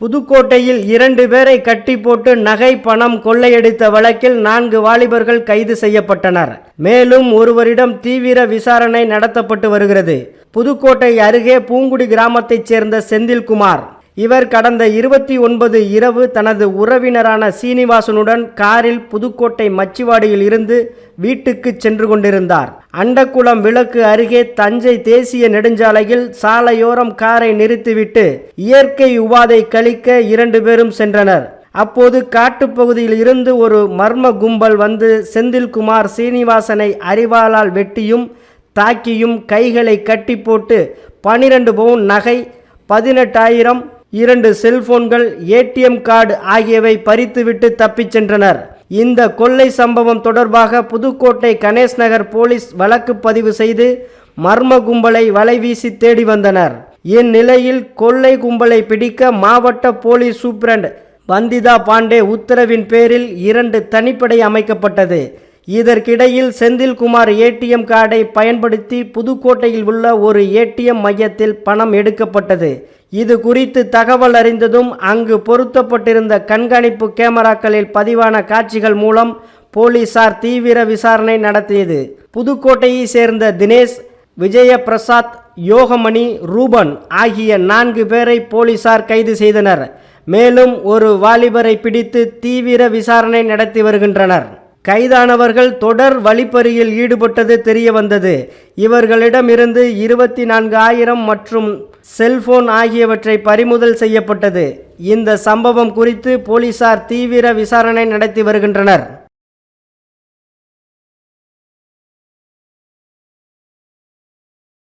புதுக்கோட்டையில் இரண்டு பேரை கட்டி போட்டு நகை பணம் கொள்ளையடித்த வழக்கில் நான்கு வாலிபர்கள் கைது செய்யப்பட்டனர். மேலும் ஒருவரிடம் தீவிர விசாரணை நடத்தப்பட்டு வருகிறது. புதுக்கோட்டை அருகே பூங்குடி கிராமத்தைச் சேர்ந்த செந்தில்குமார். இவர் கடந்த இருபத்தி ஒன்பது இரவு தனது உறவினரான சீனிவாசனுடன் காரில் புதுக்கோட்டை மச்சிவாடியில் இருந்து வீட்டுக்கு சென்று கொண்டிருந்தார். அண்டக்குளம் விளக்கு அருகே தஞ்சை தேசிய நெடுஞ்சாலையில் சாலையோரம் காரை நிறுத்திவிட்டு இயற்கை உபாதை கழிக்க இரண்டு பேரும் சென்றனர். அப்போது காட்டுப்பகுதியில் இருந்து ஒரு மர்ம கும்பல் வந்து செந்தில்குமார் சீனிவாசனை அரிவாளால் வெட்டியும் தாக்கியும் கைகளை கட்டி போட்டு பனிரெண்டு பவுன் நகை பதினெட்டாயிரம் இரண்டு செல்போன்கள் ஏடிஎம் கார்டு ஆகியவை பறித்துவிட்டு தப்பிச் சென்றனர். இந்த கொள்ளை சம்பவம் தொடர்பாக புதுக்கோட்டை கணேஷ் நகர் போலீஸ் வழக்கு பதிவு செய்து மர்ம கும்பலை வலைவீசி தேடி வந்தனர். இந்நிலையில் கொள்ளை கும்பலை பிடிக்க மாவட்ட போலீஸ் சூப்பரண்ட் வந்திதா பாண்டே உத்தரவின் பேரில் இரண்டு தனிப்படை அமைக்கப்பட்டது. இதற்கிடையில் செந்தில்குமார் ஏடிஎம் கார்டை பயன்படுத்தி புதுக்கோட்டையில் உள்ள ஒரு ஏடிஎம் மையத்தில் பணம் எடுக்கப்பட்டது. இது குறித்து தகவல் அறிந்ததும் அங்கு பொருத்தப்பட்டிருந்த கண்காணிப்பு கேமராக்களில் பதிவான காட்சிகள் மூலம் போலீசார் தீவிர விசாரணை நடத்தியது. புதுக்கோட்டையை சேர்ந்த தினேஷ் விஜயபிரசாத் யோகமணி ரூபன் ஆகிய நான்கு பேரை போலீசார் கைது செய்தனர். மேலும் ஒரு வாலிபரை பிடித்து தீவிர விசாரணை நடத்தி வருகின்றனர். கைதானவர்கள் தொடர் வழிப்பறியில் ஈடுபட்டது தெரிய வந்தது. இவர்களிடமிருந்து இருபத்தி நான்கு ஆயிரம் மற்றும் செல்போன் ஆகியவற்றை பறிமுதல் செய்யப்பட்டது. இந்த சம்பவம் குறித்து போலீசார் தீவிர விசாரணை நடத்தி வருகின்றனர்.